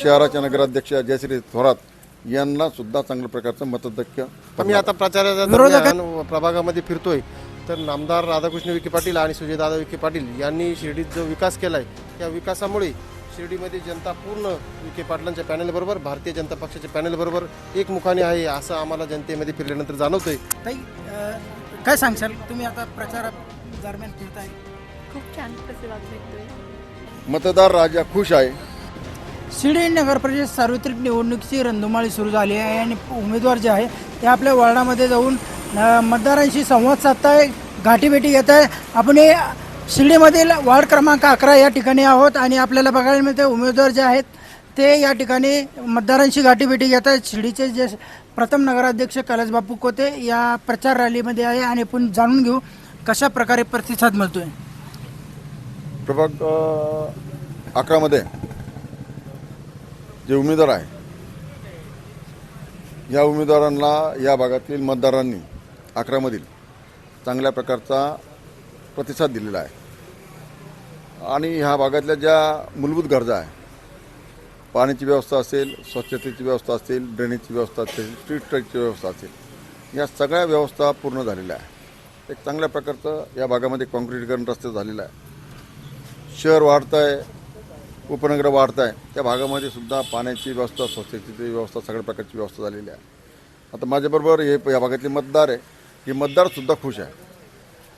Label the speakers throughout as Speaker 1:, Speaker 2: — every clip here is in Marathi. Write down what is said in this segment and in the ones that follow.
Speaker 1: शहराच्या नगराध्यक्ष जयश्री थोरात यांना सुद्धा चांगल्या प्रकारचं मतधक्य
Speaker 2: आम्ही आता प्रचाराच्या प्रभागामध्ये फिरतोय. तर नामदार राधाकृष्ण विखे पाटील आणि सुजयदादा विखे पाटील यांनी शिर्डीत जो विकास केलाय त्या विकासामुळे शिर्डीमध्ये जनता पूर्ण विखे पाटलांच्या पॅनलबरोबर भारतीय जनता पक्षाच्या पॅनलबरोबर एकमुखाने आहे असं आम्हाला जनतेमध्ये फिरल्यानंतर जाणवतंय.
Speaker 3: ताई अ, काय सांगशाल? तुम्ही आता प्रचार दरम्यान फिरताय.
Speaker 4: खूप छान प्रतिसाद भेटतोय.
Speaker 1: मतदार राजा खुश आहे.
Speaker 3: शिर्डी नगर परिषद सार्वत्रिक निवडणुकीची रणधुमाळी सुरू झाली आहे आणि उमेदवार जे आहे ते आपल्या वॉर्डामध्ये जाऊन अ, मतदारांशी संवाद साधताय गाठीभेटी घेत आहे आपण हे शिर्डीमधील वार्ड क्रमांक अकरा या ठिकाणी आहोत आणि आपल्याला बघायला मिळते उमेदवार जे आहेत ते या ठिकाणी मतदारांशी गाठीभेटी घेत आहेत शिर्डीचे जे प्रथम नगराध्यक्ष कैलास बापू कोते या प्रचार रॅलीमध्ये आहे आणि आपण जाणून घेऊ कशा प्रकारे प्रतिसाद मिळतोय.
Speaker 1: प्रभाग अकरामध्ये जे उमेदवार आहे या उमेदवारांना या भागातील मतदारांनी अकरामधील चांगल्या प्रकारचा प्रतिसाद दिलेला आहे. आणि ह्या भागातल्या ज्या मूलभूत गरजा आहे पाण्याची व्यवस्था असेल स्वच्छतेची व्यवस्था असेल ड्रेनेजची व्यवस्था असेल स्ट्रीट ट्रेकची व्यवस्था असेल या सगळ्या व्यवस्था पूर्ण झालेल्या आहे. एक चांगल्या प्रकारचं या भागामध्ये कॉन्क्रीटीकरण रस्ते झालेलं आहे शहर वाढतं आहे उपनगरं वाढत आहे त्या भागामध्ये सुद्धा पाण्याची व्यवस्था स्वच्छतेची व्यवस्था सगळ्या प्रकारची व्यवस्था झालेली आहे. आता माझ्याबरोबर हे या भागातले मतदार आहे. हे मतदारसुद्धा खुश आहे.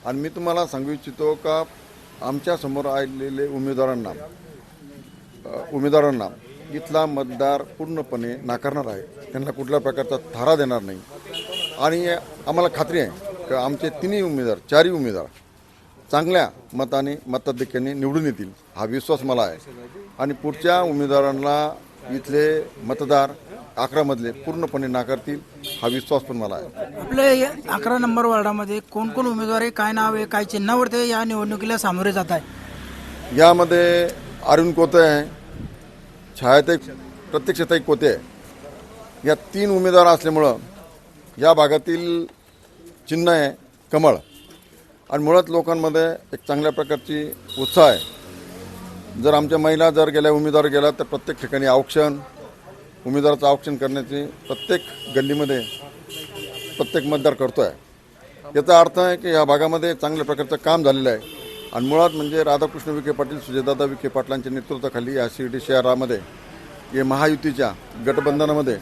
Speaker 1: आणि मी तुम्हाला सांगू इच्छितो का आमच्यासमोर आलेले उमेदवारांना उमेदवारांना इथला मतदार पूर्णपणे नाकारणार आहे. त्यांना कुठल्या प्रकारचा थारा देणार नाही. आणि आम्हाला खात्री आहे की आमचे तिन्ही उमेदवार चारही उमेदवार चांगल्या मताने मताधिक्याने निवडून येतील हा विश्वास मला आहे. आणि पुढच्या उमेदवारांना इथले मतदार अकरामधले पूर्णपणे नाकारतील हा विश्वास पण मला आहे.
Speaker 3: आपल्या या अकरा नंबर वॉर्डामध्ये कोण कोण उमेदवार आहे काय नाव आहे काय चिन्हावर ते या निवडणुकीला सामोरे जात आहे?
Speaker 1: यामध्ये अरुण कोते आहे छायाताई प्रत्यक्षताई कोते आहे. या तीन उमेदवार असल्यामुळं या भागातील चिन्ह आहे कमळ. आणि मुळात लोकांमध्ये एक चांगल्या प्रकारची उत्साह आहे. जर आमच्या महिला जर गेल्या उमेदवार गेला तर प्रत्येक ठिकाणी औक्षण उमेदवाराचं औक्षण करण्याची प्रत्येक गल्लीमध्ये प्रत्येक मतदार करतो आहे याचा अर्थ आहे की या भागामध्ये चांगल्या प्रकारचं काम झालेलं आहे. आणि मुळात म्हणजे राधाकृष्ण विखे पाटील सुजयदादा विखे पाटलांच्या नेतृत्वाखाली या शिर्डी शहरामध्ये हे महायुतीच्या गटबंधनामध्ये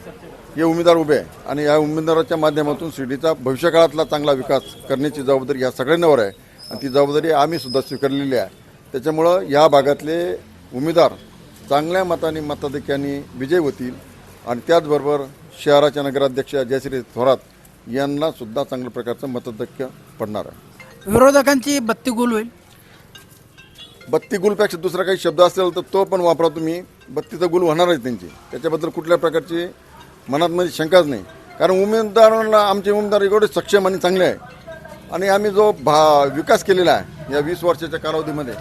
Speaker 1: हे उमेदवार उभे आहे. आणि या उमेदवाराच्या माध्यमातून शिर्डीचा भविष्यकाळातला चांगला विकास करण्याची जबाबदारी या सगळ्यांवर आहे. आणि ती जबाबदारी आम्ही सुद्धा स्वीकारलेली आहे. त्याच्यामुळं या भागातले उमेदवार चांगल्या मताने मताधिक्याने विजय होतील. आणि त्याचबरोबर शहराच्या नगराध्यक्ष जयश्री थोरात यांना सुद्धा चांगल्या प्रकारचं मतधक्य पडणार आहे.
Speaker 3: विरोधकांची बत्ती गुल होईल.
Speaker 1: बत्ती गुलपेक्षा दुसरा काही शब्द असेल तर तो पण वापरा तुम्ही. बत्तीचा गुल होणार आहे त्यांची. त्याच्याबद्दल कुठल्या प्रकारची मनात मध्ये शंकाच नाही. कारण उमेदवारांना आमचे उमेदवार एवढे सक्षम आणि चांगले आहे. आणि आम्ही जो भा विकास केलेला आहे या वीस वर्षाच्या कालावधीमध्ये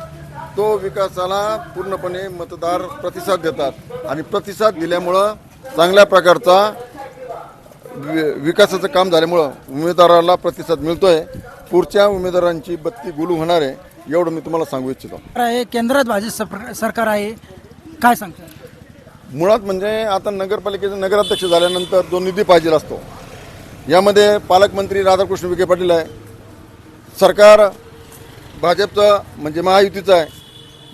Speaker 1: तो विकासाला पूर्णपणे मतदार प्रतिसाद देतात. आणि प्रतिसाद दिल्यामुळं चांगल्या प्रकारचा वि- विकासाचं काम झाल्यामुळं उमेदवाराला प्रतिसाद मिळतोय. पुढच्या उमेदवारांची बत्ती गुलू होणार आहे एवढं मी तुम्हाला सांगू इच्छितो.
Speaker 3: आहे केंद्रात भाजप सरकार आहे काय सांगता?
Speaker 1: मुळात म्हणजे आता नगरपालिकेचे नगराध्यक्ष झाल्यानंतर जो निधी पाहिजे असतो यामध्ये पालकमंत्री राधाकृष्ण विखे पाटील आहे. सरकार भाजपचं म्हणजे महायुतीचं आहे.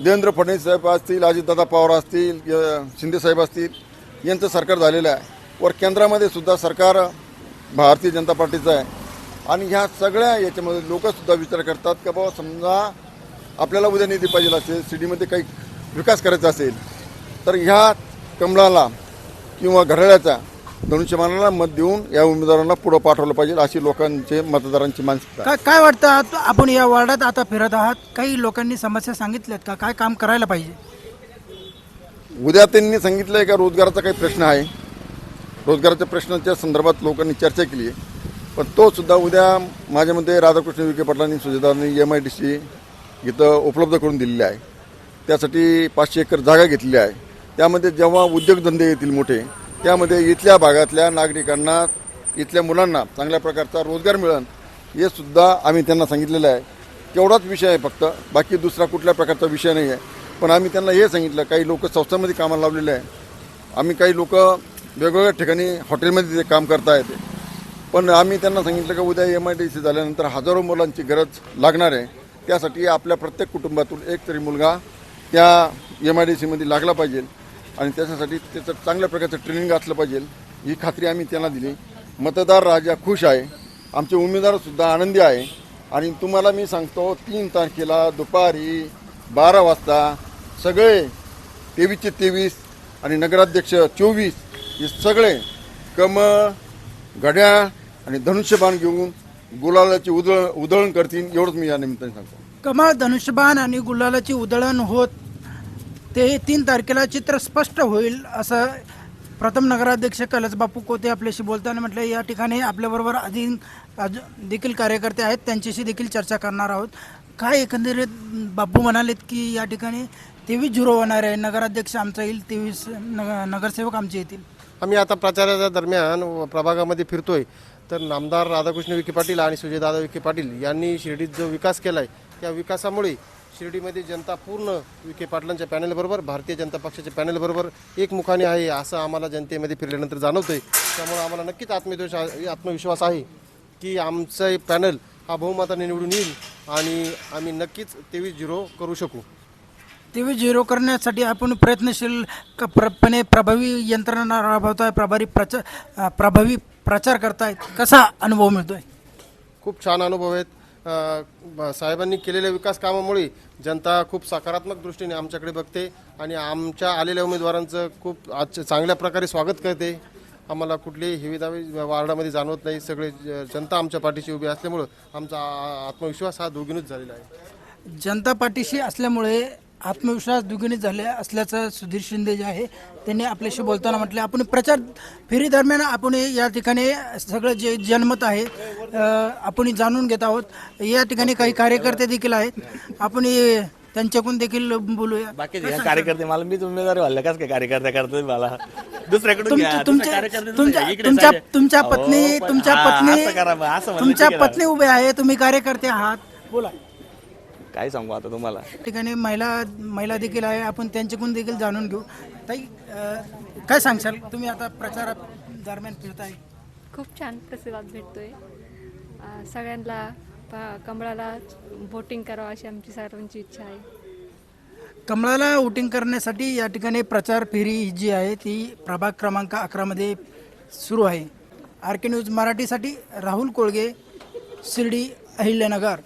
Speaker 1: देवेंद्र फडणवीस साहेब असतील अजितदादा पवार असतील य- शिंदे साहेब असतील यांचं सरकार झालेलं आहे. वर केंद्रामध्ये सुद्धा सरकार भारतीय जनता पार्टीचं आहे. आणि ह्या सगळ्या याच्यामध्ये लोकसुद्धा विचार करतात का बाबा समजा आपल्याला उद्या निधी पाहिजे असेल सिटीमध्ये काही विकास करायचा असेल तर ह्या कमळाला किंवा घड्याळाच्या धनुष्यमानाला मत देऊन या उमेदवारांना पुढं पाठवलं पाहिजे अशी लोकांचे मतदारांची मानसिकता
Speaker 3: काय काय वाटतं? आपण या वार्डात आता फिरत आहात. काही लोकांनी समस्या सांगितल्यात का? काय काम करायला पाहिजे?
Speaker 1: उद्या त्यांनी सांगितलं आहे का रोजगाराचा काही प्रश्न आहे? रोजगाराच्या प्रश्नाच्या संदर्भात लोकांनी चर्चा केली आहे. पण तो सुद्धा उद्या माझ्यामध्ये राधाकृष्ण विखे पाटलांनी सुजयदारांनी एम आय डी सी इथं उपलब्ध करून दिलेली आहे. त्यासाठी पाचशे एकर जागा घेतलेली आहे. त्यामध्ये जेव्हा उद्योगधंदे येतील मोठे त्यामध्ये इथल्या भागातल्या नागरिकांना इथल्या मुलांना चांगल्या प्रकारचा रोजगार मिळेल हे सुद्धा आम्ही त्यांना सांगितलेलं आहे. तेवढाच विषय आहे फक्त बाकी दुसरा कुठल्या प्रकारचा विषय नाही आहे पण आम्ही त्यांना हे सांगितलं काही लोक संस्थांमध्ये कामाला लावलेले आहे आम्ही काही लोक वेगवेगळ्या ठिकाणी हॉटेलमध्ये ते काम करता येते पण आम्ही त्यांना सांगितलं की उद्या एम आय डी सी झाल्यानंतर हजारो मुलांची गरज लागणार आहे. त्यासाठी आपल्या प्रत्येक कुटुंबातून एक तरी मुलगा त्या एम आय डी सीमध्ये लागला पाहिजे आणि त्याच्यासाठी त्याचं चांगल्या प्रकारचं ट्रेनिंग असलं पाहिजे. ही खात्री आम्ही त्यांना दिली. मतदार राजा खुश आहे. आमचे उमेदवारसुद्धा आनंदी आहे. आणि तुम्हाला मी सांगतो तीन तारखेला दुपारी बारा वाजता सगळे तेवीसचे तेवीस आणि नगराध्यक्ष चोवीस हे सगळे कमळ घड्याळ आणि धनुष्यबाण घेऊन गुलालाची उधळ उधळण करतील एवढंच मी या निमित्ताने सांगतो.
Speaker 3: कमळ धनुष्यबाण आणि गुलालाची उधळण होत ते तीन तारखेला चित्र स्पष्ट होईल असं प्रथम नगराध्यक्ष कैलास बापू कोते आपल्याशी बोलताना म्हटलं या ठिकाणी आपल्याबरोबर अजून अजून देखील कार्यकर्ते आहेत त्यांच्याशी देखील चर्चा करणार आहोत. काय एकंदरीत बापू म्हणालेत की या ठिकाणी तेवीस झिरो होणार आहे. नगराध्यक्ष आमचा येईल तेवीस नग नगरसेवक आमचे येतील.
Speaker 2: आम्ही आता प्रचाराच्या दरम्यान व प्रभागामध्ये फिरतोय. तर नामदार राधाकृष्ण विखे पाटील आणि सुजयदादा विखे पाटील यांनी शिर्डीत जो विकास केला आहे त्या विकासामुळे शिर्डीमध्ये जनता पूर्ण विखे पाटलांच्या पॅनलबरोबर भारतीय जनता पक्षाच्या पॅनलबरोबर एकमुखाने आहे असं आम्हाला जनतेमध्ये फिरल्यानंतर जाणवतंय. त्यामुळे आम्हाला नक्कीच आत्मविश्वास आत्मविश्वास आहे की आमचं पॅनल हा बहुमताने निवडून येईल आणि आम्ही नक्कीच तेवीस झिरो करू शकू.
Speaker 3: तेवीस झिरो करण्यासाठी आपण प्रयत्नशील क- प्रपणे प्रभावी यंत्रणा राबवताय प्रभारी प्रचार प्रभावी प्रचार करतायत. कसा अनुभव मिळतोय?
Speaker 2: खूप छान अनुभव आहेत. अ, साहेबांनी केलेल्या विकास कामामुळे जनता खूप सकारात्मक दृष्टीने आमच्याकडे बघते आणि आमच्या आलेल्या उमेदवारांचं खूप आज चांगल्या प्रकारे स्वागत करते. आम्हाला कुठलीही हेवेदावे वार्डामध्ये जाणवत नाही. सगळे ज- जनता आमच्या पाठीशी उभी असल्यामुळं आमचा आ- आत्मविश्वास हा दोघीनच झालेला आहे.
Speaker 3: जनता पाठीशी असल्यामुळे आत्मविश्वास दुगिणीत झाले असल्याचं सुधीर शिंदे जे आहे त्यांनी आपल्याशी बोलताना म्हटले आपण प्रचार फेरी दरम्यान आपण या ठिकाणी सगळं जे जनमत आहे आपण जाणून घेत आहोत. या ठिकाणी काही कार्यकर्ते देखील आहेत. आपण त्यांच्याकडून देखील बोलूया.
Speaker 5: ह्या कार्यकर्ते मला मीच उमेदवारी व्हायला काच काय कार्यकर्ते करतात मला? दुसऱ्याकडून
Speaker 3: तुमच्या तुमच्या पत्नी तुमच्या पत्नी तुमच्या. पत्नी उभे आहे तुम्ही कार्यकर्ते आहात. बोला.
Speaker 5: काय सांगू आता तुम्हाला?
Speaker 3: या ठिकाणी महिला महिला देखील आहे. आपण त्यांच्याकडून देखील जाणून घेऊ. ताई अ, काय सांगशाल? तुम्ही आता प्रचारा दरम्यान फिरताय.
Speaker 4: खूप छान प्रतिसाद भेटतोय. अं, सगळ्यांना प- कमळाला वोटिंग करावं अशी आमची सर्वांची इच्छा आहे.
Speaker 3: कमळाला वोटिंग करण्यासाठी या ठिकाणी प्रचार फेरी जी आहे ती प्रभाग क्रमांक अकरामध्ये सुरू आहे. आर के न्यूज मराठीसाठी राहुल कोळगे शिर्डी अहिल्यानगर.